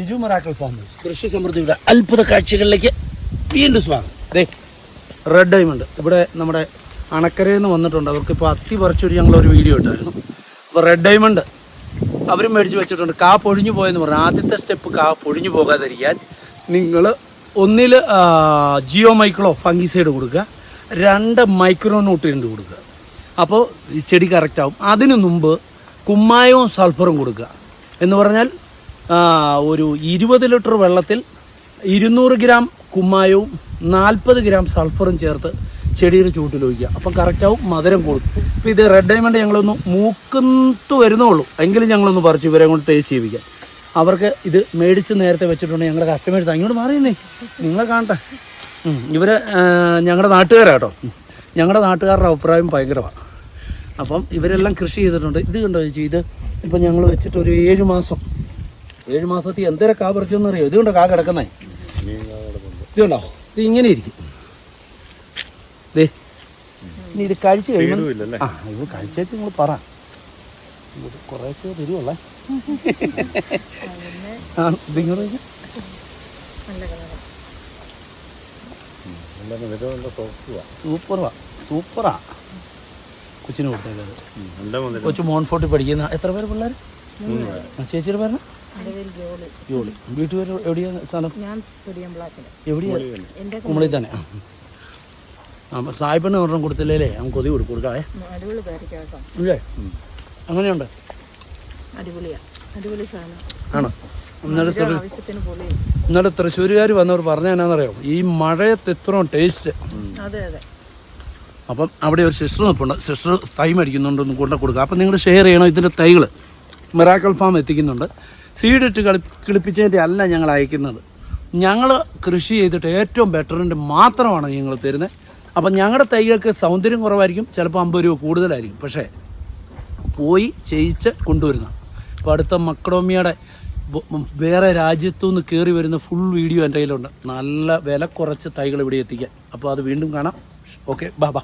Biju Marakkal farmers കൃഷി സമൃദ്ധിയുടെ അത്ഭുത കാഴ്ചകളിലേക്ക് വീണ്ടും സ്വാഗതം. ദേ റെഡ് ഡയമണ്ട് ഇവിടെ നമ്മുടെ അണക്കരയിൽ നിന്ന് വന്നിട്ടുണ്ട്. അവർക്ക് ഇപ്പോൾ അത്തി പറിച്ചൊരു ഞങ്ങളൊരു വീഡിയോ ഇട്ടായിരുന്നു. അപ്പോൾ റെഡ് ഡയമണ്ട് അവരും മേടിച്ച് വെച്ചിട്ടുണ്ട്. കാ പൊഴിഞ്ഞു പോയെന്ന് പറഞ്ഞു. ആദ്യത്തെ സ്റ്റെപ്പ് കാ പൊഴിഞ്ഞു പോകാതിരിക്കാൻ നിങ്ങൾ ഒന്നിൽ ജിയോ മൈക്രോ ഫംഗിസൈഡ് കൊടുക്കുക. രണ്ട് മൈക്രോ ന്യൂട്രിയന്റ് കൊടുക്കുക. അപ്പോൾ ചെടി കറക്റ്റാവും അതിനു മുമ്പ് കുമ്മായവും സൾഫറും കൊടുക്കുക. എന്ന് പറഞ്ഞാൽ ഒരു ഇരുപത് ലിറ്റർ വെള്ളത്തിൽ ഇരുന്നൂറ് ഗ്രാം കുമ്മായവും നാൽപ്പത് ഗ്രാം സൾഫറും ചേർത്ത് ചെടിയുടെ ചൂട്ടിൽ ഒഴിക്കുക. അപ്പം കറക്റ്റാവും മധുരം കൂടും. ഇപ്പോൾ ഇത് റെഡ് ഡയമണ്ട് ഞങ്ങളൊന്ന് മൂക്കത്ത് വരുന്നുള്ളൂ എങ്കിലും ഞങ്ങളൊന്ന് പറിച്ചു ഇവരെ കൊണ്ട് ടേസ്റ്റ് ചെയ്യിപ്പിക്കാം. അവർക്ക് ഇത് മേടിച്ച് നേരത്തെ വെച്ചിട്ടുണ്ടെങ്കിൽ ഞങ്ങളുടെ കസ്റ്റമേഴ്സ് അങ്ങോട്ട് മാറിയെന്നേ. നിങ്ങളെ കാണട്ടെ. ഇവർ ഞങ്ങളുടെ നാട്ടുകാരാട്ടോ. ഞങ്ങളുടെ നാട്ടുകാരുടെ അഭിപ്രായം ഭയങ്കരമാണ്. അപ്പം ഇവരെല്ലാം കൃഷി ചെയ്തിട്ടുണ്ട്. ഇത് കണ്ടോ ചേച്ചി ഇത് ഇപ്പം ഞങ്ങൾ വെച്ചിട്ട് ഒരു ഏഴ് മാസം ഏഴ് മാസത്തിൽ എന്തേരം കാ പറിച്ചെന്ന് അറിയോ ഇത് കണ്ടോ കാ കിടക്കുന്നേ? ഇതുണ്ടോ? കണ്ടോ ഇത് ഇങ്ങനെ ഇരിക്കും. ദേ ഇനി ഇത് കഴിച്ച് കഴിയുമ്പോൾ ആ ഇത് കഴിച്ചേച്ച് നിങ്ങൾ പറ. കുറേശ്ശേ തരുവല്ലേ? ആ ഇതിങ്ങോട്ട്. സൂപ്പറാ സൂപ്പറാ. കൊച്ചിന് കൊടുത്തേക്കത് കൊച്ചു മോൺഫോട്ടി പഠിക്കുന്ന എത്ര പേര് പിള്ളേർ ചേച്ചിയുടെ പേര് ജോളി. വീട്ടുപേര് എവിടെയാണ് സ്ഥലം ഞാൻ എവിടെയാ? എന്റെ കുമളി തന്നെ. അപ്പം സായിപ്പിന് ഒരെണ്ണം കൊടുത്തില്ലേ? നമുക്ക് കൊതി കൊടുക്കും കൊടുക്കാവേ. ഇല്ലേ? അങ്ങനെയുണ്ട്? ആണോ? ഇന്നലെ ഇന്നലെ തൃശ്ശൂരുകാർ വന്നവർ പറഞ്ഞ എന്നാണെന്നറിയോ ഈ മഴയത്ത് ഇത്രയും ടേസ്റ്റ്. അതെ അതെ. അപ്പം അവിടെ ഒരു സിസ്റ്റർ നിൽപ്പുണ്ട്. സിസ്റ്റർ തൈ മേടിക്കുന്നുണ്ടെന്ന് കൊണ്ടു കൊടുക്കുക അപ്പം നിങ്ങൾ ഷെയർ ചെയ്യണം ഇതിന്റെ തൈകൾ മിറാക്കൽ ഫാം എത്തിക്കുന്നുണ്ട്. സീഡിട്ട് കളി കിളിപ്പിച്ചതിന്റെ അല്ല ഞങ്ങൾ അയക്കുന്നത്. ഞങ്ങൾ കൃഷി ചെയ്തിട്ട് ഏറ്റവും ബെറ്ററിന്റെ മാത്രമാണ് ഞങ്ങൾ തരുന്നത്. അപ്പം ഞങ്ങളുടെ തൈകൾക്ക് സൗന്ദര്യം കുറവായിരിക്കും ചിലപ്പോൾ അമ്പത് രൂപ കൂടുതലായിരിക്കും. പക്ഷേ പോയി ചെയ്യിച്ച് കൊണ്ടുവരുന്ന ഇപ്പോൾ അടുത്ത മക്രോമിയുടെ വേറെ രാജ്യത്തു നിന്ന് കയറി വരുന്ന ഫുൾ വീഡിയോ എന്റെ കയ്യിലുണ്ട്. നല്ല വില കുറച്ച് തൈകൾ ഇവിടെ എത്തിക്കാൻ. അപ്പോൾ അത് വീണ്ടും കാണാം. ഓക്കെ ബാ ബാ.